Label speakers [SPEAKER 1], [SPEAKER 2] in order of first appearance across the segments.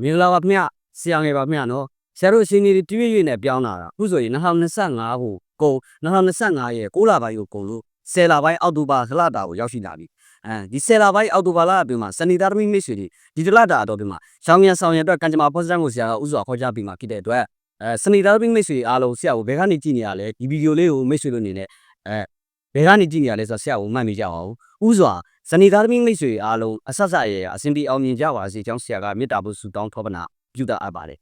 [SPEAKER 1] မင်္ဂလာပါခင်ဗျဆရာငယ်ပါခင်ဗျနော်ဆရာတို့အရှင်ကြီးတွေတွည့်ရွေ့နဲ့ပြောင်းလာတာအခုဆိုရင်2025ကိုကုန်2025ရဲ့6လပိုင်းကိုကုန်လို့10လပိုင်းအောက်တိုဘာလတာကိုရောက်ရှိလာပြီအဲဒီ10လပိုင်းအောက်တိုဘာလအတွင်းမှာစနေသားသမီးမိတ်ဆွေတွေဒီတလတာအတော်အတွင်းမှာရှောင်းရံဆောင်ရံအတွက်ကံကြမ္မာဖောစတန်ကိုဆရာကဥစွာခေါ်ကြပြီးမှဖြစ်တဲ့အတွက်အဲစနေသားသမီးမိတ်ဆွေအားလုံးဆရာကိုဘယ်ကနေကြည့်နေရလဲဒီဗီဒီယိုလေးကိုမိတ်ဆွေတို့အနေနဲ့အဲဘယ်ကနေကြည့်နေရလဲဆိုတော့ဆရာကိုမှတ်မိကြအောင်ဥစွာ ဇနီးသားသမီးမိတ်ဆွေအားလုံးအဆက်ဆက်ရရအစဉ်ပြေအောင်မြင်ကြပါစေကြောင်းဆရာကမေတ္တာပို့ဆုတောင်းထောပနာပြုတာအပ်ပါတယ်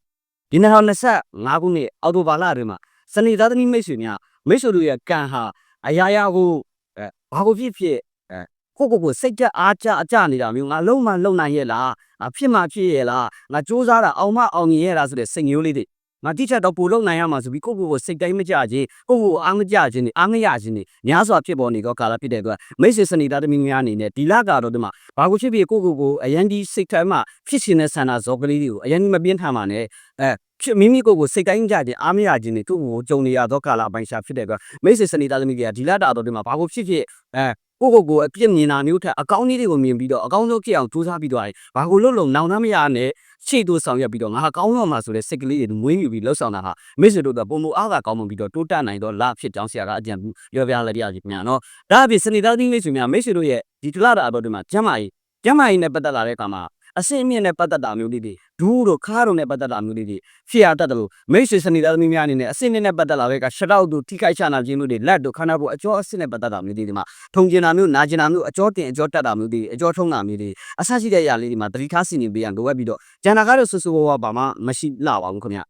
[SPEAKER 1] ဒီ2025ခုနှစ်အောက်တိုဘာလအတွင်းမှာဇနီးသားသမီးမိတ်ဆွေများမိတ်ဆွေတို့ရဲ့ကံဟာအရာရာကိုအဲဘာကိုဖြစ်ဖြစ်အဲကိုကိုကိုစိတ်ကြအားကြအကြနေတာမျိုးငါလုံးမလုံးနိုင်ရဲ့လားငါဖြစ်မှဖြစ်ရဲ့လားငါစူးစမ်းတာအောင်မအောင်မြင်ရဲ့လားဆိုတဲ့စိတ်မျိုးလေးတွေ ငါတိချက်တော့ပို့လုံးနိုင်ရမှာဆိုပြီးကိုကိုကိုစိတ်တိုင်းမကြခြင်းကိုကိုအားမကြခြင်းအားမရခြင်းတွေများစွာဖြစ်ပေါ်နေတော့ကာလဖြစ်တဲ့အတွက်မိတ်ဆွေစနီသားသမီးများအနေနဲ့ဒီလကတော့ဒီမှာဘာကိုဖြစ်ဖြစ်ကိုကိုကိုအရန်ဒီစိတ်ထဲမှာဖြစ်ရှင်တဲ့ဆန္ဒဇောကလေးတွေကိုအရန်ဒီမပြင်းထန်ပါနဲ့အဲဖြစ်မိမိကိုကိုစိတ်တိုင်းကြခြင်းအားမရခြင်းတွေကိုကိုကြုံနေရတော့ကာလအပိုင်းရှာဖြစ်တဲ့အတွက်မိတ်ဆွေစနီသားသမီးတွေကဒီလတာတော့ဒီမှာဘာကိုဖြစ်ဖြစ်အဲ ကိုကိုကိုအပြစ်မြင်တာမျိုးထက်အကောင်းကြီးတွေကိုမြင်ပြီးတော့အကောင်းဆုံးဖြစ်အောင်ကြိုးစားပြီးတော့ဘာကိုလို့လုံနောင်နှမရနဲ့ရှေ့တို့ဆောင်ရွက်ပြီးတော့ငါကောင်းတော့မှာဆိုတဲ့စိတ်ကလေးတွေမွေးမြူပြီးလှုပ်ဆောင်တာဟာမိတ်ဆွေတို့ကပုံမအားသာကောင်းမှပြီးတော့တိုးတက်နိုင်တော့လဖြစ်ကြောင်းဆရာကအကြံပြုပြောပြလိုက်ရစီမြန်နော်ဒါအပြင်စနေသားသင်းမိတ်ဆွေများမိတ်ဆွေတို့ရဲ့ဒီတလားတာအပေါ်ဒီမှာကျမ်းမာရေးကျမ်းမာရေးနဲ့ပတ်သက်လာတဲ့အခါမှာ အစင်အမြင့်နဲ့ပတ်သက်တာမျိုးလေးတွေဒူးတို့ခါတို့နဲ့ပတ်သက်တာမျိုးလေးတွေဖြစ်ရတတ်တယ်လို့မိတ်ဆွေစနေသားသမီးများအနေနဲ့အစင်နဲ့ပတ်သက်လာတဲ့ကရှောက်တို့ထိခိုက်ချနာခြင်းတို့တွေလက်တို့ခန္ဓာကိုယ်အကျော်အစင်နဲ့ပတ်သက်တာမျိုးတွေဒီမှာထုံကျင်တာမျိုးနာကျင်တာမျိုးအကျော်တင်အကျော်တက်တာမျိုးတွေအကျော်ထုံတာမျိုးတွေအဆရှိတဲ့အရာလေးတွေမှာတတိထားစီနေပေးရန်လိုအပ်ပြီးတော့ကျန်တာကတော့ဆူဆူဝါဝါဘာမှမရှိလာပါဘူးခင်ဗျ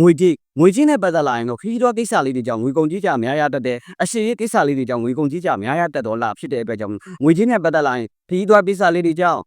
[SPEAKER 1] ငွေကြီးငွေကြီးနဲ့ပတ်သက်လာရင်တော့ခီးတော်ကိစ္စလေးတွေကြောင့်ငွေကုန်ကြီးကြများရတတ်တဲ့အရှိရေးကိစ္စလေးတွေကြောင့်ငွေကုန်ကြီးကြများရတတ်တော့လားဖြစ်တဲ့အတွက်ကြောင့်ငွေကြီးနဲ့ပတ်သက်လာရင်ခီးတော်ကိစ္စလေးတွေကြောင့်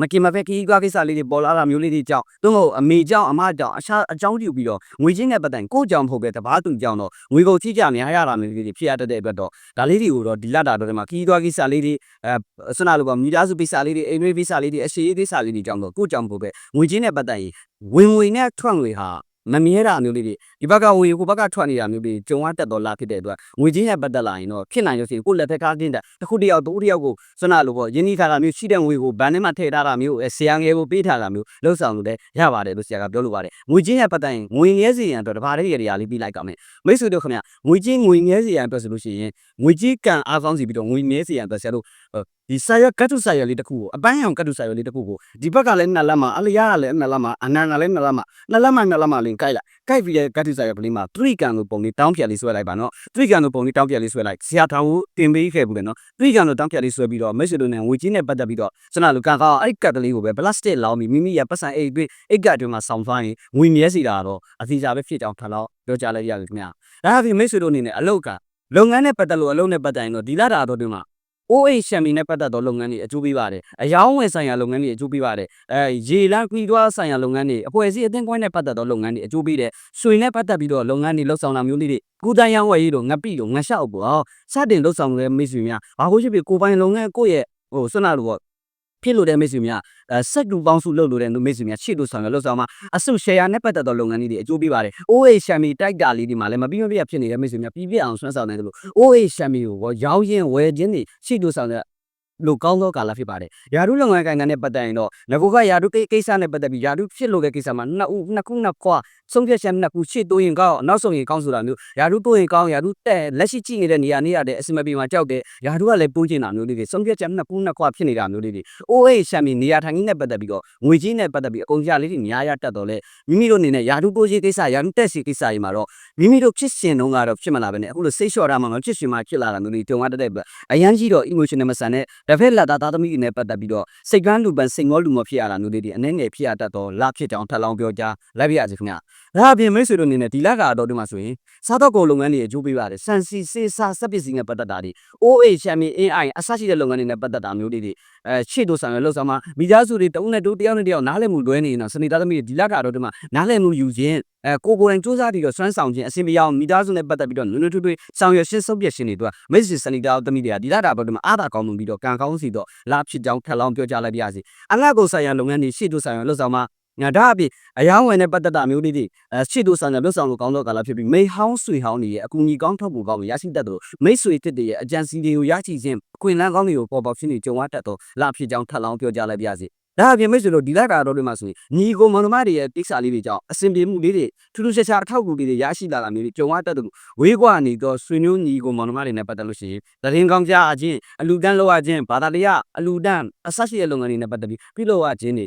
[SPEAKER 1] မကင်မဖက်ခီးကွာကိစ္စလေးတွေပေါ်လာတာမျိုးလေးတွေကြောင့်သူတို့အမေကြောင့်အမကြောင့်အရှာအကြောင်းပြုပြီးတော့ငွေချင်းနဲ့ပတ်သက်ကိုကြောင့်မဟုတ်ပဲတပားသူကြောင့်တော့ငွေကုန်ကြီးကြများရတာမျိုးလေးတွေဖြစ်ရတတ်တဲ့အတွက်တော့ဒါလေးတွေကိုတော့ဒီလတာတော့ဒီမှာခီးကွာကိစ္စလေးတွေအဲစနလိုပါမိသားစုကိစ္စလေးတွေအိမ်တွင်းကိစ္စလေးတွေအရှိရေးကိစ္စလေးတွေကြောင့်တော့ကိုကြောင့်မဟုတ်ပဲငွေချင်းနဲ့ပတ်သက်ရင်ဝင်ဝင်နဲ့ထွက်ငွေဟာ မမြဲတာမျိုးလေးတွေဒီဘက်ကဝင်ကိုဘက်ကထွက်နေတာမျိုးတွေကြုံရတတ်တော့လားဖြစ်တဲ့အတွက်ငွေချင်းရဲ့ပတ်သက်လာရင်တော့ဖြစ်နိုင်လို့ရှိရင်ကိုယ့်လက်ထက်ကားတင်းတဲ့တစ်ခုတယောက်တူတယောက်ကိုစွနာလိုပေါ့ယင်းဒီထားတာမျိုးရှိတဲ့ငွေကိုဘဏ်ထဲမှာထည့်ထားတာမျိုးဆရာငယ်ကိုပေးထားတာမျိုးလှုပ်ဆောင်လို့လည်းရပါတယ်လို့ဆရာကပြောလိုပါတယ်ငွေချင်းရဲ့ပတ်သက်ရင်ငွေငဲစီရန်အတွက်တပါးလေးရရလေးပြီးလိုက်ကောင်းမယ်မိတ်ဆွေတို့ခင်ဗျငွေချင်းငွေငဲစီရန်အတွက်ဆိုလို့ရှိရင်ငွေကြီးကံအားကောင်းစီပြီးတော့ငွေငဲစီရန်အတွက်ဆရာတို့ ဒီဆာရကတ်တုဆာရလေးတစ်ခုကိုအပန်းရောင်ကတ်တုဆာရလေးတစ်ခုကိုဒီဘက်ကလည်းနှစ်လက်မှာအလျားကလည်းနှစ်လက်မှာအနန္ကလည်းနှစ်လက်မှာနှစ်လက်မှာနှစ်လက်မှာလင်းကိုက်လိုက်ကိုက်ပြီးတဲ့ကတ်တုဆာရကလေးမှာသရိကန်လိုပုံလေးတောင်းပြက်လေးဆွဲလိုက်ပါနော်သရိကန်လိုပုံလေးတောင်းပြက်လေးဆွဲလိုက်ဆရာထောင်ကိုတင်ပေးခဲ့ဘူးလေနော်သရိကန်လိုတောင်းပြက်လေးဆွဲပြီးတော့မိတ်ဆွေတို့နဲ့ငွေကြီးနဲ့ပတ်သက်ပြီးတော့စနလူကန်ကောင်းအဲ့ကတ်ကလေးကိုပဲပလတ်စတစ်လောင်းပြီးမိမိရဲ့ပတ်စံအိတ်တွေ့အိတ်ကတ်တွေမှာဆောင်းသွားရင်ငွေမြဲစီတာတော့အစီအစာပဲဖြစ်ကြောင်းထပ်တော့ပြောကြလိုက်ရပြီခင်ဗျာဒါအပြင်မိတ်ဆွေတို့အနေနဲ့အလုတ်ကလုပ်ငန်းနဲ့ပတ်သက်လို့အလုပ်နဲ့ပတ်သက်ရင်တော့ဒီလာတာတော့ဒီမှာ OH ရှမ်ပီနဲ့ပတ်သက်သောလုပ်ငန်းတွေအကျိုးပေးပါတယ်။အယောင်းဝယ်ဆိုင်ရာလုပ်ငန်းတွေအကျိုးပေးပါတယ်။အဲရေလန်းခွီးသွားဆိုင်ရာလုပ်ငန်းတွေအဖွဲ့အစည်းအသင်းကွင်းနဲ့ပတ်သက်သောလုပ်ငန်းတွေအကျိုးပေးတယ်။ဆွေနဲ့ပတ်သက်ပြီးတော့လုပ်ငန်းတွေလှုပ်ဆောင်တာမျိုးလေးတွေကုသရောင်းဝယ်ရေးတို့ငပိတို့ငရှောက်ပေါ့။စတင်လှုပ်ဆောင်တဲ့မိတ်ဆွေများဘာလို့ရှိပြီကိုပိုင်လုပ်ငန်းကိုယ့်ရဲ့ဟိုဆွနာလို့ပေါ့ ဖြစ်လို့တဲ့မိတ်ဆွေများအဲစက်တူပေါင်းစုလုပ်လို့တဲ့မိတ်ဆွေများရှေ့လို့ဆောင်ရလို့ဆောင်မှာအစု share နဲ့ပတ်သက်သောလုပ်ငန်းတွေအကျိုးပေးပါတယ်။ OA ရှမ်မီတိုက်တာလေးဒီမှာလည်းမပြီးမပြတ်ဖြစ်နေတဲ့မိတ်ဆွေများပြည့်ပြည့်အောင်ဆွမ်းဆောင်နေတယ်လို့ OA ရှမ်မီကိုရောင်းရင်ဝယ်ခြင်းတွေရှေ့လို့ဆောင်တဲ့ လို့ကောင်းသောကာလဖြစ်ပါတယ်။ယာရုလုပ်ငန်းကိုင်ငံနဲ့ပတ်သက်ရင်တော့ငကိုကယာရုကိစ္စနဲ့ပတ်သက်ပြီးယာရုဖြစ်လို့တဲ့ကိစ္စမှာနှစ်ဦးနှစ်ခုနှစ်ခွာဆုံးဖြတ်ချက်နှစ်ခုရှေ့တိုးရင်ကောင်းနောက်ဆုံးရင်ကောင်းဆိုတာမျိုးယာရုတိုးရင်ကောင်းယာရုတဲ့လက်ရှိကြည့်နေတဲ့နေရာနေရာတဲ့အစမပြေမှာကြောက်တယ်ယာရုကလည်းပိုးကျင်တာမျိုးလေးတွေဆုံးဖြတ်ချက်နှစ်ခုနှစ်ခွာဖြစ်နေတာမျိုးလေးတွေ OA ရှမ်းပြည်နေရာထိုင်ကြီးနဲ့ပတ်သက်ပြီးတော့ငွေကြီးနဲ့ပတ်သက်ပြီးအကုန်ကြလေးတွေများရတတ်တော့လေမိမိတို့အနေနဲ့ယာရုတိုးကြီးကိစ္စယာရုတက်စီကိစ္စတွေမှာတော့မိမိတို့ဖြစ်ရှင်တော့ကတော့ဖြစ်မလာပဲနဲ့အခုလိုစိတ်လျှော့တာမှမဖြစ်ရှင်မှဖြစ်လာတာမျိုးတွေတုံရတတ်တဲ့အတွက်အရန်ကြီးတော့ emotional မဆန်တဲ့တစ်ဖက်လက်သားသားသမီးတွေနဲ့ပတ်သက်ပြီးတော့စိတ်ကန်းလူပန်စိတ်ငေါလူမဖြစ်ရတာမျိုးလေးတွေအနေငယ်ဖြစ်ရတတ်တော့လဖြစ်ကြောင်းထပ်လောင်းပြောကြားလိုက်ပြရစီခင်ဗျာဒါအပြင်မိတ်ဆွေတို့အနေနဲ့ဒီလကတော့ဒီမှာဆိုရင်စားတော့ကုန်လုပ်ငန်းတွေအကျိုးပေးပါတယ်စံစီစေးစားစက်ပစ္စည်းနဲ့ပတ်သက်တာတွေ OA ရှမ်းမီ AI အစရှိတဲ့လုပ်ငန်းတွေနဲ့ပတ်သက်တာမျိုးတွေအဲရှေ့တို့ဆောင်ရလောက်ဆောင်မှာမိသားစုတွေတုံးနဲ့တိုးတယောက်နဲ့တယောက်နားလည်မှုလွဲနေရင်တော့စနေသားသမီးတွေဒီလကတော့ဒီမှာနားလည်မှုယူခြင်းအဲကိုကိုယ်တိုင်စူးစမ်းပြီးတော့စွမ်းဆောင်ခြင်းအစီအမရောမိသားစုနဲ့ပတ်သက်ပြီးတော့နွေ့နွေ့ထွေးထွေးဆောင်ရွက်ရှင်းဆုံးပြရှင်တွေတို့မိတ်ဆွေစနေသားသမီးတွေကဒီလတာတော့ဒီမှာအားသာကောင်းမှုပြီးတော့ကံကောင်းစီတော့လာဖြစ်ကြောင်းထပ်လောင်းပြောကြလိုက်ပါရစေအငှက်ကိုဆိုင်ရလုပ်ငန်းတွေရှေ့တို့ဆောင်ရလောက်ဆောင်မှာငါဒါအပြင်အယောင်းဝင်တဲ့ပတ်သက်တာမျိုးလေးတွေအဲရှေ့တို့ဆောင်ရလွတ်ဆောင်လို့ကောင်းတော့ကာလဖြစ်ပြီးမိဟောင်းဆွေဟောင်းတွေရဲ့အကူအညီကောင်းထောက်ဖို့ကောင်းရရှိတတ်တယ်လို့မိတ်ဆွေတစ်တွေရဲ့အကြံစီတွေကိုရရှိခြင်းအခွင့်အလမ်းကောင်းတွေကိုပေါ်ပေါက်ဖြစ်နေကြုံရတတ်တော့လာဖြစ်ကြောင်းထပ်လောင်းပြောကြလိုက်ပါရစေ ဒါအပြင်မိတ်ဆွေတို့ဒီလတာတော်တွေမှာဆိုရင်ညီကိုမောင်နှမတွေရဲ့ကိစ္စလေးတွေကြောင့်အဆင်ပြေမှုလေးတွေထူးထူးခြားခြားအထောက်အကူလေးတွေရရှိလာတာမျိုးတွေကြုံရတတ်တယ်လို့ဝေးကွာနေတော့ဆွေမျိုးညီကိုမောင်နှမတွေနဲ့ပတ်သက်လို့ရှိရင်သတင်းကောင်းကြားအချင်းအလူတန်းလောက်အချင်းဘာသာတရားအလူတန်းအဆက်ရှိတဲ့လုပ်ငန်းတွေနဲ့ပတ်သက်ပြီးပြုလုပ်အချင်းတွေ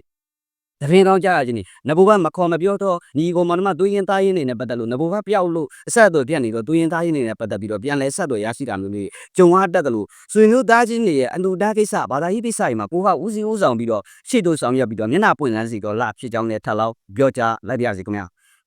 [SPEAKER 1] သတင်းကောင်းကြားအချင်းတွေနဘဘမခေါ်မပြောတော့ညီကိုမောင်နှမသွေးရင်သားရင်တွေနဲ့ပတ်သက်လို့နဘဘပျောက်လို့အဆက်အသွယ်ပြတ်နေတော့သွေးရင်သားရင်တွေနဲ့ပတ်သက်ပြီးတော့ပြန်လဲဆက်သွယ်ရရှိတာမျိုးတွေကြုံရတတ်တယ်လို့ဆွေမျိုးသားချင်းတွေရဲ့အလူတန်းကိစ္စဘာသာရေးကိစ္စတွေမှာကိုကဦးစီးဦးဆောင်ပြီးတော့ရှေ့တို့ဆောင်ရွက်ပြီးတော့မျက်နှာပွင့်လန်းစီတော့လဖြစ်ကြောင်းနဲ့ထပ်လောက်ပြောကြားလိုက်ပါရစေခင်ဗျာ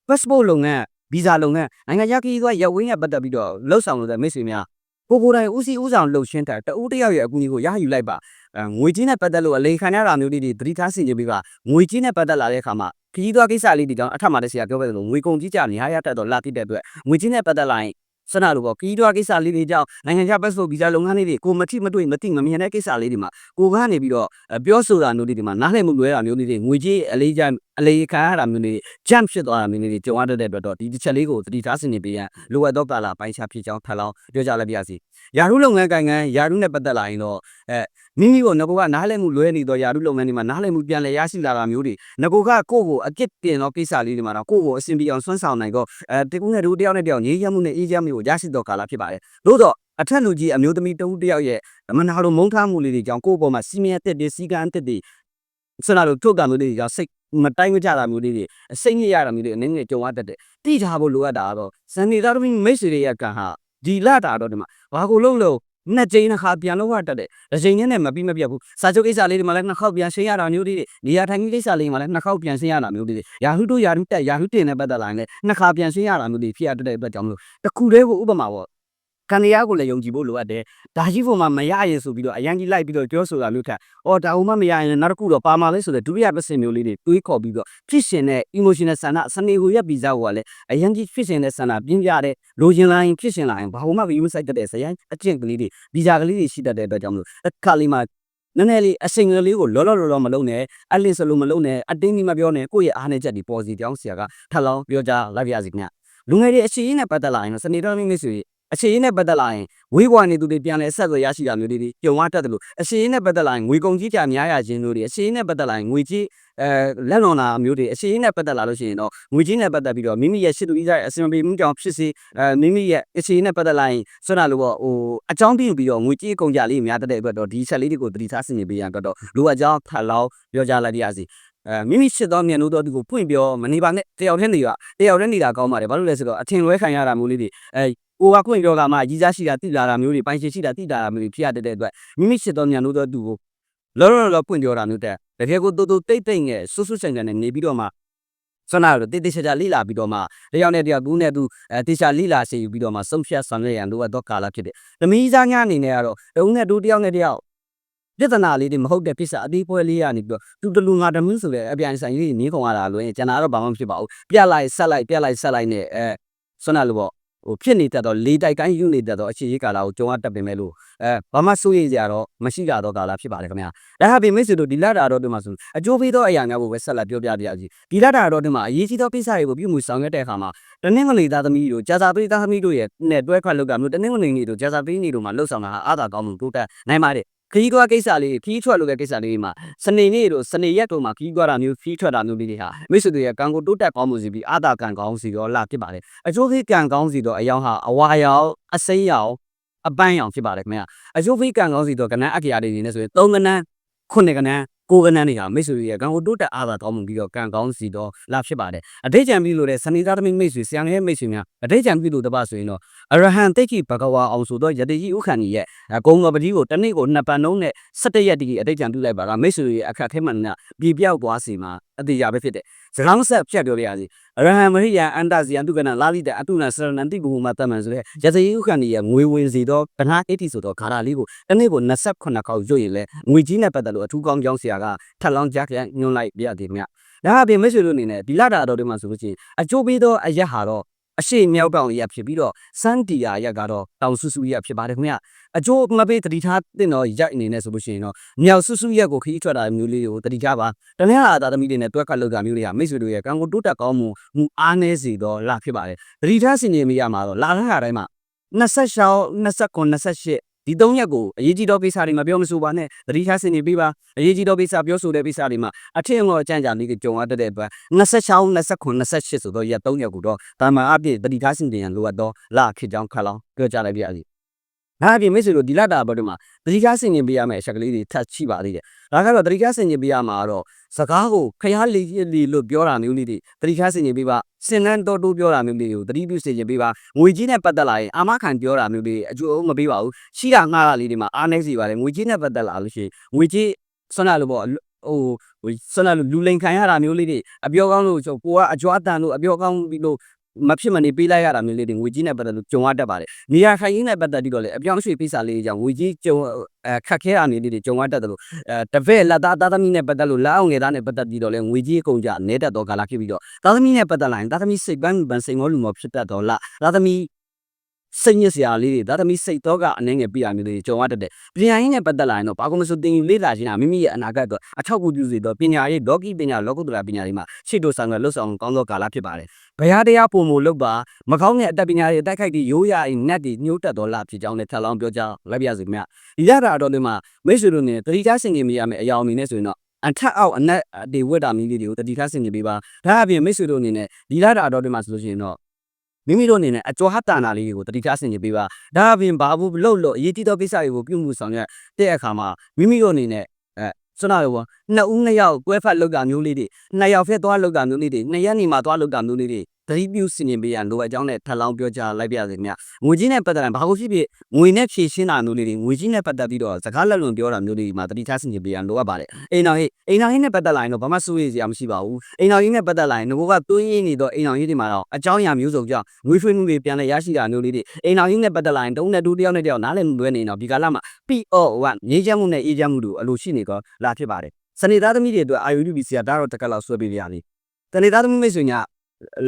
[SPEAKER 1] passport လုပ်ငန်းဗီဇာလုပ်ငန်းနိုင်ငံခြားခရီးသွားရပ်ဝင်းရပတ်သက်ပြီးတော့လှုပ်ဆောင်လို့တဲ့မိတ်ဆွေများ ကိုကိုယ်တိုင်ဦးစီးဦးဆောင်လှုပ်ရှင်းတဲ့တဦးတစ်ယောက်ရဲ့အကူအညီကိုရယူလိုက်ပါအဲငွေကြီးနဲ့ပတ်သက်လို့အလိန်ခံရတာမျိုးလေးတွေသတိထားဆင်ခြင်ပေးပါငွေကြီးနဲ့ပတ်သက်လာတဲ့အခါမှာခရီးသွားကိစ္စလေးတွေကြောင့်အထက်မှာတက်ဆရာပြောခဲ့သလိုငွေကုန်ကြီးကြနေရရတတ်တော့လာတိတဲ့အတွက်ငွေကြီးနဲ့ပတ်သက်လာရင်စနလိုပေါ့ခရီးသွားကိစ္စလေးတွေကြောင့်နိုင်ငံခြား passport ဗီဇာလုပ်ငန်းလေးတွေကိုမထိမတွေ့မသိမမြင်တဲ့ကိစ္စလေးတွေမှာကိုကနေပြီးတော့အဲပြောဆိုတာမျိုးလေးတွေမှာနားလည်မှုလွဲတာမျိုးလေးတွေငွေကြီးအလေးကြအလေးခံရတာမျိုးလေး jump ဖြစ်သွားတာမျိုးလေးတွေကြုံရတတ်တဲ့အတွက်တော့ဒီတစ်ချက်လေးကိုသတိထားစင်နေပေးရန်လိုအပ်သောကာလပိုင်းခြားဖြစ်ကြောင်းထပ်လောင်းပြောကြလိုက်ပါရစေ။ယာရုလုပ်ငန်းကိုင်ငန်းယာရုနဲ့ပတ်သက်လာရင်တော့အဲမိမိကိုငကိုကနားလည်မှုလွဲနေတော့ယာရုလုပ်ငန်းတွေမှာနားလည်မှုပြန်လည်ရရှိလာတာမျိုးတွေငကိုကကိုယ့်ကိုအကစ်တင်တော့ကိစ္စလေးတွေမှာတော့ကိုယ့်ကိုအဆင်ပြေအောင်ဆွမ်းဆောင်နိုင်တော့အဲတကူနဲ့တူတယောက်နဲ့တယောက်ငြိမ်းချမ်းမှုနဲ့အေးချမ်းမှုကိုရရှိတော့ကာလဖြစ်ပါတယ်။သို့တော့အထက်လူကြီးအမျိုးသမီးတဦးတယောက်ရဲ့မနာလိုမုန်းထားမှုလေးတွေကြောင့်ကိုယ့်ဘောမှာစီမံအသက်တွေစီကံအသက်တွေစနာလိုထုတ်ကံမျိုးလေးတွေကြောင့်စိတ် မတိုင်းမကြတာမျိုးလေးတွေအစိတ်ညစ်ရတာမျိုးတွေအနေနဲ့ကြုံရတတ်တယ်။တိထားဖို့လိုအပ်တာကတော့ဇန်နေသားသမီးမိတ်ဆွေတွေရဲ့ကံဟာဒီလတာတော့ဒီမှာဘာကိုလုံးလုံးနှစ်ကြိမ်တစ်ခါပြန်လို့ရတတ်တယ်။တစ်ကြိမ်နဲ့မပြီးမပြတ်ဘူး။စာချုပ်ကိစ္စလေးတွေမှာလည်းနှစ်ခေါက်ပြန်ရှင်းရတာမျိုးလေးတွေနေရာထိုင်ခင်းကိစ္စလေးတွေမှာလည်းနှစ်ခေါက်ပြန်ရှင်းရတာမျိုးလေးတွေယာဟုတို့ယာဟုတက်ယာဟုတင်နဲ့ပတ်သက်လာရင်လည်းနှစ်ခါပြန်ရှင်းရတာမျိုးတွေဖြစ်ရတတ်တဲ့အတွက်ကြောင့်မလို့တခုတည်းကိုဥပမာပေါ့ ကံတရားကိုလည်းယုံကြည်ဖို့လိုအပ်တယ်။ဒါကြီးဖို့မှမရရင်ဆိုပြီးတော့အရန်ကြီးလိုက်ပြီးတော့ပြောဆိုတာမျိုးခါ။အော်ဒါဟုမှမရရင်နောက်တစ်ခုတော့ပါမာလေးဆိုတဲ့ဒုတိယပစင်မျိုးလေးတွေတွေးခေါ်ပြီးတော့ဖြစ်ရှင်တဲ့ emotional ဆန္ဒစနေကိုရက်ပြီးစားကိုကလည်းအရန်ကြီးဖြစ်ရှင်တဲ့ဆန္ဒပြင်းပြတဲ့လိုချင်လာရင်ဖြစ်ရှင်လာရင်ဘာမှမယူဆိုင်တတ်တဲ့ဇယန်အကျင့်ကလေးတွေဗီဇာကလေးတွေရှိတတ်တဲ့အတွက်ကြောင့်မလို့အခါလေးမှာနည်းနည်းလေးအစိမ်ကလေးကိုလောလောလောလောမလုံးနဲ့အလစ်စလုံးမလုံးနဲ့အတင်းကြီးမပြောနဲ့ကိုယ့်ရဲ့အားနဲ့ချက်ဒီပေါ်စီတောင်းဆရာကထပ်လောင်းပြောကြလိုက်ပါရစေခင်ဗျလူငယ်တွေအရှိရင်းနဲ့ပတ်သက်လာရင်တော့စနေတော်မိမိဆွေ အခြေရင်းနဲ့ပတ်သက်လာရင်ဝေးဘွားနေသူတွေပြန်လဲဆက်သွယ်ရရှိတာမျိုးတွေကြုံရတတ်တယ်လို့အခြေရင်းနဲ့ပတ်သက်လာရင်ငွေကုန်ကြီးကြများရခြင်းမျိုးတွေအခြေရင်းနဲ့ပတ်သက်လာရင်ငွေကြီးအဲလက်လွန်လာမျိုးတွေအခြေရင်းနဲ့ပတ်သက်လာလို့ရှိရင်တော့ငွေကြီးနဲ့ပတ်သက်ပြီးတော့မိမိရဲ့ရှစ်သူကြီးရဲ့အစင်ပြေမှုကြောင့်ဖြစ်စေအဲမိမိရဲ့အခြေရင်းနဲ့ပတ်သက်လာရင်ဆွမ်းနာလို့ပေါ့ဟိုအကြောင်းပြပြီးတော့ငွေကြီးကုန်ကြလေးများတတ်တဲ့အတွက်တော့ဒီချက်လေးတွေကိုသတိထားဆင်ခြင်ပေးရန်အတွက်တော့လိုအပ်ကြောင်းထပ်လောင်းပြောကြလိုက်ပါရစေ အဲမိမိရှစ်သောမြန်လို့တော့သူကိုပွင့်ပြောမနေပါနဲ့တယောက်တည်းနေရတယောက်တည်းနေတာကောင်းပါတယ်ဘာလို့လဲဆိုတော့အထင်လွဲခံရတာမျိုးလေးတွေအဲကိုကခွင့်ပြောကမှကြီးစားရှိတာတိလာတာမျိုးတွေပိုင်ရှင်ရှိတာတိလာတာမျိုးတွေဖြစ်ရတဲ့အတွက်မိမိရှစ်သောမြန်လို့တော့သူကိုလောလောလောပွင့်ပြောတာမျိုးတဲ့တကယ်ကိုတူတူတိတ်တိတ်ငယ်ဆွဆွဆိုင်ဆိုင်နဲ့နေပြီးတော့မှဆွမ်းနာတော့တိတ်တိတ်ချာချာလိလာပြီးတော့မှတယောက်နဲ့တယောက်ကူးနဲ့သူအဲတေချာလိလာစေယူပြီးတော့မှဆုံးဖြတ်ဆောင်ရွက်ရန်လိုအပ်သောကာလဖြစ်တယ်။သမီးစားညာအနေနဲ့ကတော့တဦးနဲ့တူတယောက်နဲ့တယောက် ပြဿနာလေးတွေမဟုတ်တဲ့ပြဿနာအသေးပွဲလေးရနေပြီးတော့သူတလူငါတမင်းဆိုတဲ့အပြန်ဆိုင်လေးနေကုန်ရတာလို့ရင်ကျွန်တော်တော့ဘာမှမဖြစ်ပါဘူးပြက်လိုက်ဆက်လိုက်ပြက်လိုက်ဆက်လိုက်နဲ့အဲဆွမ်းနာလို့ပေါ့ဟိုဖြစ်နေတတ်တော့လေးတိုက်ကိုင်းယူနေတတ်တော့အခြေရေးကာလာကိုကြုံရတတ်ပင်မဲ့လို့အဲဘာမှစိုးရိမ်စရာတော့မရှိကြတော့ကာလာဖြစ်ပါတယ်ခင်ဗျာဒါဟာပြင်မိတ်ဆွေတို့ဒီလတာတော့ဒီမှာဆိုအကျိုးပေးသောအရာများကိုပဲဆက်လက်ပြောပြပြရစီဒီလတာတော့ဒီမှာအရေးကြီးသောကိစ္စတွေကိုပြုမှုဆောင်ရွက်တဲ့အခါမှာတနင်္ဂနွေသားသမီးတို့ကြာစာပေးသားသမီးတို့ရဲ့နဲ့တွဲခွက်လောက်ကမျိုးတနင်္ဂနွေနေ့တို့ကြာစာပေးနေ့တို့မှာလှုပ်ဆောင်တာဟာအားသာကောင်းမှုတိုးတက်နိုင်ပါတယ် ခရီးသွားကိစ္စလေးခရီးထွက်လို့တဲ့ကိစ္စလေးမှာစနေနေ့တို့စနေရက်တို့မှာခရီးသွားတာမျိုးခရီးထွက်တာမျိုးလေးတွေဟာမိတ်ဆွေတွေရဲ့ကံကိုတိုးတက်ကောင်းမှုစီပြီးအာသာကံကောင်းစီတော့လာဖြစ်ပါတယ်အကျိုးဖေးကံကောင်းစီတော့အယောင်ဟာအဝါရောင်အစိမ်းရောင်အပန်းရောင်ဖြစ်ပါတယ်ခင်ဗျာအကျိုးဖေးကံကောင်းစီတော့ကနန်းအက္ခရာတွေနေနေဆိုရင်၃ကနန်းခုနှစ်ကနန်း ကိုကနန်းတွေဟာမိတ်ဆွေတွေရဲ့ကံကိုတိုးတက်အာသာကောင်းမှုပြီးတော့ကံကောင်းစီတော့လာဖြစ်ပါတယ်အတိတ်ကြံပြီးလို့တဲ့စနေသားသမီးမိတ်ဆွေဆရာငယ်မိတ်ဆွေများအတိတ်ကြံပြီးလို့တပတ်ဆိုရင်တော့အရဟံတိတ်ခိဘဂဝါအောင်ဆိုတော့ယတိကြီးဥက္ခဏီရဲ့ဂုံကပတိကိုတနေ့ကိုနှစ်ပတ်လုံးနဲ့17ရက်တည်းအတိတ်ကြံပြုလိုက်ပါကမိတ်ဆွေရဲ့အခက်ခဲမှန်နဲ့ပြည်ပြောက်သွားစီမှာအတိအကျပဲဖြစ်တယ်စကားမဆက်ဖြတ်ပြောပြရစီအရဟံမဟိယအန္တဇီယံတုကနလာလိတဲ့အတုနာစရဏန္တိဘုမတမန်ဆိုတဲ့ယတိကြီးဥက္ခဏီရဲ့ငွေဝင်စီတော့ကနာအိတိဆိုတော့ဂါရာလေးကိုတနေ့ကို28ခေါက်ရွတ်ရင်လဲငွေကြီးနဲ့ပတ်သက်လို့အထူးကောင်းကြောင်းဆရာကထပ်လောင်းကြက်ညွှန်လိုက်ပြရသည်မြဒါအပြင်မိတ်ဆွေတို့အနေနဲ့ဒီလာတာတော်တွေမှာဆိုလို့ရှိရင်အကျိုးပေးသောအရက်ဟာတော့ အရှိမြောက်တောင်ရက်ဖြစ်ပြီးတော့စန်တီယာရက်ကတော့တောင်ဆူဆူရက်ဖြစ်ပါတယ်ခင်ဗျအကျိုးမပေးတတိထားတဲ့တော့ရက်အနေနဲ့ဆိုလို့ရှိရင်တော့မြောက်ဆူဆူရက်ကိုခီးထွက်တာမျိုးလေးကိုတတိထားပါတနင်္လာသာသမီတွေနဲ့တွဲကပ်လောက်တာမျိုးတွေဟာမိတ်ဆွေတို့ရဲ့ကံကိုတိုးတက်ကောင်းမှုမူအားနည်းစေတော့လာဖြစ်ပါတယ်တတိထားစင်နေမိရမှာတော့လာတဲ့ခါတိုင်းမှာ26 29 28 ဒီ၃ရက်ကိုအရေးကြီးသောကိစ္စတွေမပြောမဆိုပါနဲ့သတိထားစင်နေပေးပါအရေးကြီးသောကိစ္စပြောဆိုတဲ့ကိစ္စတွေမှာအထင်အငေါအကြံကြလေးတွေကြုံရတတ်တဲ့အတွက်26 29 28ဆိုတော့ရက်3ရက်ကိုတော့တာမန်အပြည့်သတိထားစင်တင်ရန်လိုအပ်တော့လခေကြောင်းခက်လောင်းပြောကြလိုက်ပြရစီ။ ဒါအပြင်မိတ်ဆွေတို့ဒီလတာဘက်မှာသတိထားစင်တင်ပေးရမယ့်အချက်ကလေးတွေထပ်ရှိပါသေးတယ်။ဒါကတော့သတိထားစင်တင်ပေးရမှာတော့စကားကိုခရလီလီလို့ပြောတာမျိုးလေးတွေသတိထားစင်တင်ပေးပါစင်လန်းတော်တိုးပြောတာမျိုးလေးတွေကိုသတိပြုစင်တင်ပေးပါငွေကြီးနဲ့ပတ်သက်လာရင်အာမခံပြောတာမျိုးလေးအကျိုးမပေးပါဘူး။ရှိတာငှားတာလေးတွေမှာအားနေစီပါတယ်ငွေကြီးနဲ့ပတ်သက်လာလို့ရှိရင်ငွေကြီးဆွမ်းလာလို့ပေါ့ဟိုဟိုဆွမ်းလာလို့လူလိန်ခံရတာမျိုးလေးတွေအပြောကောင်းလို့ကိုကအကြွားတန်လို့အပြောကောင်းပြီးလို့ မဖြစ်မနေပေးလိုက်ရတာမျိုးလေးတွေငွေကြီးနဲ့ပတ်သက်လို့ကြုံရတတ်ပါတယ်။နေရာခိုင်ရင်းနဲ့ပတ်သက်ပြီးတော့လည်းအပြောင်းရွှေ့ပိစာလေးတွေကြောင့်ငွေကြီးကြုံအဲခက်ခဲတာမျိုးလေးတွေကြုံရတတ်တယ်လို့အဲတပည့်လက်သားသားသမီးနဲ့ပတ်သက်လို့လက်အောင်ငယ်သားနဲ့ပတ်သက်ပြီးတော့လည်းငွေကြီးအကုန်ကြနေတတ်တော့ကာလဖြစ်ပြီးတော့သားသမီးနဲ့ပတ်သက်လာရင်သားသမီးစိတ်ပန်းပန်းစိတ်မောလူမောဖြစ်တတ်တော့လားသားသမီး စိတ်ညစ်စရာလေးတွေသားသမီးစိတ်တော့ကအနှဲငယ်ပြရမျိုးလေးတွေကြုံရတတ်တယ်ပညာရေးနဲ့ပတ်သက်လာရင်တော့ဘာကုန်မဆိုတင်ယူလေ့လာခြင်းဟာမိမိရဲ့အနာဂတ်အတွက်အထောက်အကူပြုစေတော့ပညာရေးလောကီပညာလောကုတ္တရာပညာတွေမှာရှေ့တို့ဆောင်ရွက်လွတ်ဆောင်ကောင်းသောကာလဖြစ်ပါတယ်ဘရားတရားပုံမလုပ်ပါမကောင်းတဲ့အတတ်ပညာတွေတိုက်ခိုက်ပြီးရိုးရရင်နတ်တွေညှို့တက်တော်လာဖြစ်ကြောင်းလည်းထပ်လောင်းပြောကြားလိုက်ပါစီခင်ဗျဒီရတာအတော်လေးမှာမိတ်ဆွေတို့နဲ့တတိယဆင်ကြီးမရမယ်အယောင်အနေနဲ့ဆိုရင်တော့အထက်အောက်အနက်အတေဝတ်တာမီးလေးတွေကိုတတိထဆင်ကြီးပေးပါဒါအပြင်မိတ်ဆွေတို့အနေနဲ့ဒီလာတာအတော်လေးမှာဆိုလို့ရှိရင်တော့ မိမိတို့အနေနဲ့အကျော်ဟတာနာလေးတွေကိုတတိထဆင်ကြီးပေးပါဒါအပြင်ဘာဘူးလို့လို့အရေးကြီးသောကိစ္စတွေကိုပြုမှုဆောင်ရွက်တဲ့အခါမှာမိမိတို့အနေနဲ့အဲစွနာရောနှစ်ဦးနှစ်ယောက်ကွဲဖက်လောက်တာမျိုးလေးတွေနှစ်ယောက်ဖက်သွားလောက်တာမျိုးလေးတွေနှစ်ရက်နေမှာသွားလောက်တာမျိုးလေးတွေ သတိပြုစင်ရင်ပေးရန်လိုအပ်ကြောင်းနဲ့ထပ်လောင်းပြောကြားလိုက်ပါရစေခင်ဗျငွေကြီးနဲ့ပတ်သက်ရင်ဘာလို့ဖြစ်ဖြစ်ငွေနဲ့ဖြည့်ရှင်းတာမျိုးလေးတွေငွေကြီးနဲ့ပတ်သက်ပြီးတော့စကားလက်လွန်ပြောတာမျိုးလေးတွေမှာသတိထားစင်ရင်ပေးရန်လိုအပ်ပါတယ်အိမ်တော်ဟိအိမ်တော်ဟိနဲ့ပတ်သက်လာရင်တော့ဘာမှစိုးရိမ်စရာမရှိပါဘူးအိမ်တော်ဟိနဲ့ပတ်သက်လာရင်ငိုကတွင်းရင်းနေတော့အိမ်တော်ဟိတွေမှာတော့အကြောင်းအရာမျိုးစုံကြောင့်ငွေဖွေးမှုတွေပြန်လဲရရှိတာမျိုးလေးတွေအိမ်တော်ဟိနဲ့ပတ်သက်လာရင်တုံးနဲ့တူတယောက်နဲ့တယောက်နားလည်မှုလွဲနေတော့ဒီကာလမှာ PO1 ငြိမ်းချမ်းမှုနဲ့အေးချမ်းမှုတို့အလိုရှိနေတော့လာဖြစ်ပါတယ်စနေသားသမီးတွေအတွက်အာယုဒုပီစီယာဒါတော့တက်ကလောက်ဆွဲပေးရလိတနေသားသမီးမိတ်ဆွေညာ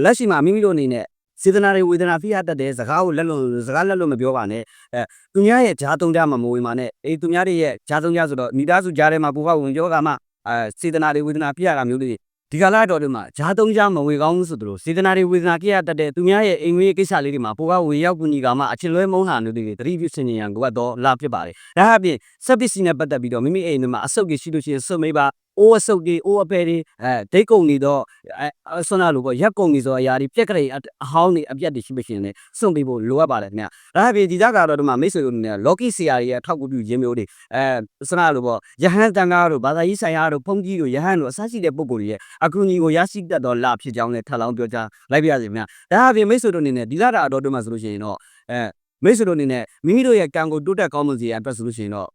[SPEAKER 1] လက်ရှိမှာမိမိတို့အနေနဲ့စေတနာတွေဝေဒနာဖိရတတ်တဲ့စကားကိုလက်လွန်စကားလက်လွန်မပြောပါနဲ့အဲသူများရဲ့ဂျားတုံးကြမှာမဝင်ပါနဲ့အေးသူများတွေရဲ့ဂျားတုံးကြဆိုတော့မိသားစုဂျားထဲမှာပူဖောက်ဝင်ပြောကမှအဲစေတနာတွေဝေဒနာဖိရတာမျိုးလေးဒီကလာတော်တွေမှာဂျားတုံးကြမဝင်ကောင်းဘူးဆိုတို့စေတနာတွေဝေဒနာကိရတတ်တဲ့သူများရဲ့အိမ်ဝေးကိစ္စလေးတွေမှာပူကဝင်ရောက်ကူညီကမှအချင်းလွဲမုန်းဟာမျိုးတွေတတိပြုစင်ញံကိုတော့လာဖြစ်ပါတယ်ဒါအပြင်စက်ပစ္စည်းနဲ့ပတ်သက်ပြီးတော့မိမိအိမ်တွေမှာအဆုတ်ကြီးရှိလို့ရှိရင်စွတ်မေးပါ အိုးအဆုပ်တွေအိုးအပဲတွေအဲဒိတ်ကုံနေတော့အဲဆွမ်းလာလို့ပေါ့ရက်ကုံနေဆိုအရာတွေပြက်ကလေးအဟောင်းတွေအပြက်တွေရှိမရှင်လေစွန့်ပေးဖို့လိုအပ်ပါတယ်ခင်ဗျ။ဒါအပြင်ဒီကြကတော့ဒီမှာမိတ်ဆွေတို့နဲ့လော်ကီဆီယာတွေရဲ့ထောက်ကူပြုရင်းမျိုးတွေအဲဆွမ်းလာလို့ပေါ့ယဟန်တန်ကားတို့ဘာသာရေးဆိုင်ရာတို့ဖုန်ကြီးတို့ယဟန်တို့အစရှိတဲ့ပုံကိုယ်တွေရဲ့အကူအညီကိုရရှိတတ်တော့လာဖြစ်ကြောင်းလည်းထပ်လောင်းပြောကြားလိုက်ပါရစေခင်ဗျ။ဒါအပြင်မိတ်ဆွေတို့အနေနဲ့ဒီလာတာအတော်တို့မှာဆိုလို့ရှိရင်တော့အဲမိတ်ဆွေတို့အနေနဲ့မိမိတို့ရဲ့ကံကိုတိုးတက်ကောင်းမွန်စေရန်အတွက်ဆိုလို့ရှိရင်တော့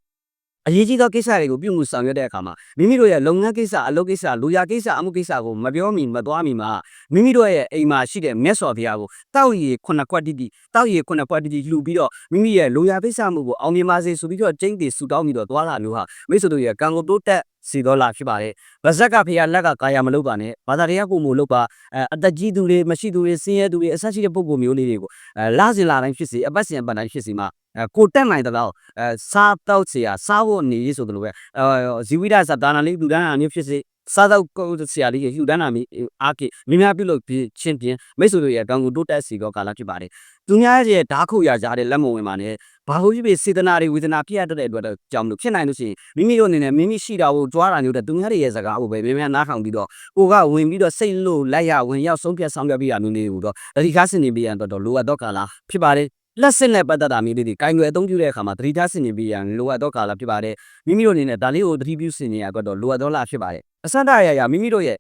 [SPEAKER 1] အရေးကြီးသောကိစ္စတွေကိုပြုမှုဆောင်ရွက်တဲ့အခါမှာမိမိတို့ရဲ့လုပ်ငန်းကိစ္စအလုပ်ကိစ္စလူရကိစ္စအမှုကိစ္စကိုမပြောမီမသွားမီမှာမိမိတို့ရဲ့အိမ်မှာရှိတဲ့မြတ်စွာဘုရားကိုတောက်ရည်ခုနှစ်ခွက်တိတိတောက်ရည်ခုနှစ်ခွက်တိတိလှူပြီးတော့မိမိရဲ့လူရကိစ္စမှုကိုအောင်မြင်ပါစေဆိုပြီးတော့ကျင်းတည်ဆူတောင်းပြီးတော့သွားလာမျိုးဟာမိတ်ဆွေတို့ရဲ့ကံကိုတိုးတက်စီတော်လာဖြစ်ပါတယ်။ဗဇက်ကဖရာလက်ကကာယမလုပ်ပါနဲ့။ဘာသာတရားကိုမို့လုပ်ပါအဲအသက်ကြီးသူတွေမရှိသူတွေဆင်းရဲသူတွေအဆက်ရှိတဲ့ပုံပုံမျိုးလေးတွေကိုအဲလာစင်လာတိုင်းဖြစ်စီအပတ်စင်အပတ်တိုင်းဖြစ်စီမှာအဲ ကိုတက်နိုင်တဲ့တော့အဲစားတော့เสียစားဖို့နေရေးဆိုတယ်လို့ပဲအဲဇီဝိဒသဒါနာလေးလူဒန်းအမျိုးဖြစ်စီစားတော့ကိုဆရာလေးယူဒန်းနာမီအားကိမြများပြုလို့ချင်းပြင်းမိတ်ဆွေတို့ရဲ့အကောင်ကိုတိုးတက်စီကောကာလဖြစ်ပါတယ်။သူများရဲ့ဓာတ်ခုရကြားတဲ့လက်မဝင်ပါနဲ့ဘာလို့ဖြစ်ဖြစ်စေတနာတွေဝေဒနာပြရတဲ့အတွက်ကြောင့်မလို့ဖြစ်နိုင်လို့ရှိရင်မိမိတို့အနေနဲ့မိမိရှိတာကိုကြွားတာမျိုးတဲ့သူများတွေရဲ့စကားကိုပဲမြများနားထောင်ပြီးတော့ကိုကဝင်ပြီးတော့စိတ်လို့လက်ရဝင်ရောက်ဆုံးဖြတ်ဆောင်ရွက်ပြီးရမျိုးလေးကိုတော့တတိကားစင်နေပြရတော့လိုအပ်တော့ကာလဖြစ်ပါတယ် လက်စစ်နဲ့ပတ်သက်တာမျိုးလေးတွေကိုင်ွယ်အသုံးပြုတဲ့အခါမှာသတိထားစင်နေပြီးရန်လိုအပ်တော့ကာလဖြစ်ပါတယ်မိမိတို့အနေနဲ့ဒါလေးကိုသတိပြုစင်နေရတော့လိုအပ်တော့လာဖြစ်ပါတယ်အစတရရမိမိတို့ရဲ့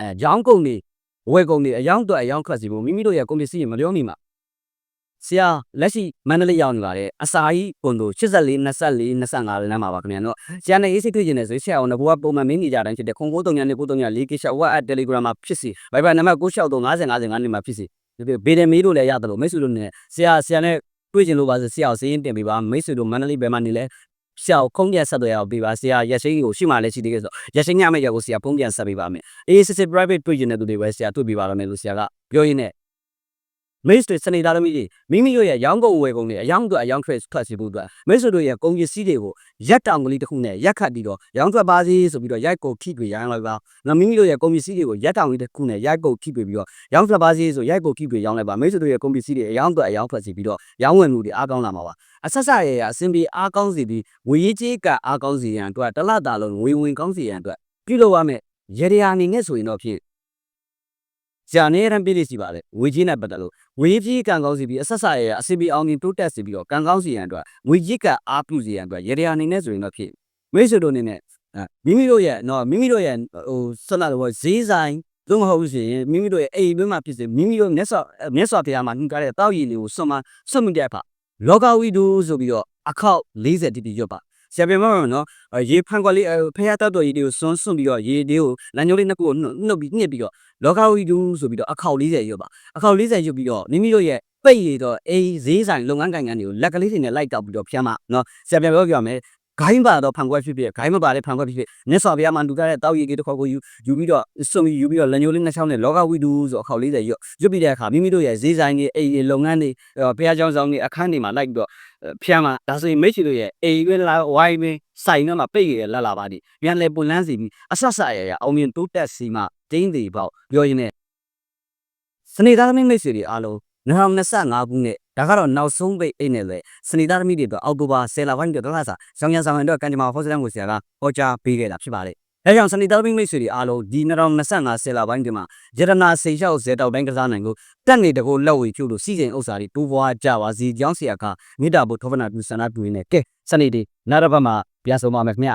[SPEAKER 1] အဲရောင်းကုန်တွေဝယ်ကုန်တွေအယောင်းတော့အယောင်းခတ်စီဖို့မိမိတို့ရဲ့ကုန်ပစ္စည်းတွေမပြောမိမှာဆရာလက်ရှိမန္တလေးရောက်နေပါတယ်အစာကြီးကွန်ဒို84 24 25လမ်းမှာပါခင်ဗျာနော်ဆရာနဲ့အေးစိတ်တွေ့ကျင်တဲ့ဆိုဆရာအောင်ဘွားပုံမှန်မင်းနေကြတိုင်းဖြစ်တဲ့ခုံကိုတုံညာနဲ့ကိုတုံညာ၄ကိစ္စ WhatsApp Telegram မှာဖြစ်စီဘိုင်ဘိုင်နံပါတ်963 50 55နေမှာဖြစ်စီ ဘေဒယ်မေးလို့လည်းရတယ်လို့မိတ်ဆွေတို့နဲ့ဆရာဆရာနဲ့တွေ့ကျင်လို့ပါဆိုဆရာကိုစည်ရင်တင်ပေးပါမိတ်ဆွေတို့မန္တလေးဘယ်မှာနေလဲဆရာကိုခုံးပြန်ဆက်သွယ်အောင်ပေးပါဆရာရက်ရှိကိုရှိမှလည်းရှိသေးတယ်ဆိုရက်ရှိညမဲ့ရက်ကိုဆရာဖုံးပြန်ဆက်ပေးပါမယ်အေးစစ်စစ် private တွေ့ကျင်တဲ့သူတွေပဲဆရာတွေ့ပေးပါတော့မယ်လို့ဆရာကပြောရင်းနဲ့ မိတ်ဆွေစနေသားသမီးတွေမိမိတို့ရဲ့ရောင်းကုန်ဝယ်ကုန်တွေအယောင်းအတွက်အယောင်းထွက်ထွက်စီဖို့အတွက်မိတ်ဆွေတို့ရဲ့ကုန်ပစ္စည်းတွေကိုရက်တောင်ကလေးတစ်ခုနဲ့ရက်ခတ်ပြီးတော့ရောင်းထွက်ပါစေဆိုပြီးတော့ရိုက်ကုန်ခိတွေရိုင်းလိုက်ပါနော်မိမိတို့ရဲ့ကုန်ပစ္စည်းတွေကိုရက်တောင်လေးတစ်ခုနဲ့ရိုက်ကုန်ခိတွေပြီးတော့ရောင်းထွက်ပါစေဆိုရိုက်ကုန်ခိတွေရောင်းလိုက်ပါမိတ်ဆွေတို့ရဲ့ကုန်ပစ္စည်းတွေအယောင်းအတွက်အယောင်းထွက်စီပြီးတော့ရောင်းဝယ်မှုတွေအားကောင်းလာမှာပါအဆက်ဆက်ရဲ့အစင်ပြေအားကောင်းစီပြီးဝေရေးကြီးကအားကောင်းစီရန်အတွက်တစ်လတာလုံးဝေဝင်ကောင်းစီရန်အတွက်ပြုလုပ်ရမယ်ရေရရာအနေနဲ့ဆိုရင်တော့ဖြင့် ဇာနေရန်ပြည့်နေစီပါလေငွေကြီးနဲ့ပတ်သက်လို့ငွေကြီးကံကောင်းစီပြီးအဆက်ဆက်ရဲ့အစီပီအောင်ကြီးတိုးတက်စီပြီးတော့ကံကောင်းစီရန်အတွက်ငွေကြီးကအားပြုစီရန်အတွက်ရေရရာအနေနဲ့ဆိုရင်တော့ဖြစ်မိတ်ဆွေတို့အနေနဲ့အဲမိမိတို့ရဲ့နော်မိမိတို့ရဲ့ဟိုဆက်လာတော့ဈေးဆိုင်လို့မဟုတ်ဘူးဆိုရင်မိမိတို့ရဲ့အိမ်တွင်းမှာဖြစ်စေမိမိတို့မျက်စောမျက်စောတရားမှာနှူးကားတဲ့တောက်ရည်လေးကိုစွန့်မစွန့်မိတဲ့အခါလောကဝီဒူဆိုပြီးတော့အခောက်40တိတိရွတ်ပါ ဆရာပြန်မလို့နော်အဲရေဖန်ခွက်လေးအဲဖះတောက်တော်ကြီးတွေကိုစွန့်စွန့်ပြီးတော့ရေလေးကိုလမ်းညိုးလေးနှစ်ခုကိုနှုတ်နှုတ်ပြီးညှစ်ပြီးတော့လောကဝီဒူဆိုပြီးတော့အခောက်40ရွတ်ပါအခောက်40ရွတ်ပြီးတော့မိမိတို့ရဲ့ပိတ်ရတော့အေးဈေးဆိုင်လုပ်ငန်းကိုင်ငန်းတွေကိုလက်ကလေးတွေနဲ့လိုက်တောက်ပြီးတော့ဖျမ်းမနော်ဆရာပြန်ပြောပြရမယ် ဂိုင်းပါတော့ဖန်ခွက်ဖြစ်ဖြစ်ဂိုင်းမပါတဲ့ဖန်ခွက်ဖြစ်ဖြစ်မြတ်စွာဘုရားမှာလူသားတဲ့တောက်ရည်ကြီးတစ်ခေါက်ကိုယူယူပြီးတော့စုံယူပြီးတော့လက်ညိုးလေးနှစ်ချောင်းနဲ့လောကဝီဒူဆိုအခောက်40ရွတ်ရွတ်ပြီးတဲ့အခါမိမိတို့ရဲ့ဈေးဆိုင်တွေအေးလုပ်ငန်းတွေဘုရားကျောင်းဆောင်တွေအခန်းတွေမှာလိုက်ပြီးတော့ဖျမ်းမဒါဆိုရင်မိတ်ဆွေတို့ရဲ့အေးပဲလာဝိုင်းပဲဆိုင်တော့မှပိတ်ရလက်လာပါဒီပြန်လဲပွန်လန်းစီပြီးအဆက်ဆက်ရရအောင်မြင်တိုးတက်စီမှတင်းသေးပေါ့ပြောရင်းနဲ့စနေသားသမီးမိတ်ဆွေတွေအားလုံး2025ခုနှစ် ဒါကတော့နောက်ဆုံးပိတ်အိတ်နဲ့လေစနေသားသမီးတွေအတွက်အောက်တိုဘာ10လပိုင်းအတွက်တလားစာဆောင်းရံဆောင်ရံအတွက်ကန်ကြမ္မာဖောစတန်ကိုဆရာကဟောကြားပေးခဲ့တာဖြစ်ပါတယ်။အဲကြောင့်စနေသားသမီးမိတ်ဆွေတွေအားလုံးဒီ2025 10လပိုင်းဒီမှာရတနာစိန်လျှောက်ဇေတောက်တိုင်းကစားနိုင်ကိုတက်နေတကိုလက်ဝေဖြုတ်လို့စီစဉ်ဥစ္စာတွေတိုးပွားကြပါစီကြောင်းဆရာကမေတ္တာဘုထောပနာပြုဆန္ဒပြုရင်းနဲ့ကဲစနေဒီနာရဘတ်မှာပြန်ဆုံးပါမယ်ခင်ဗျ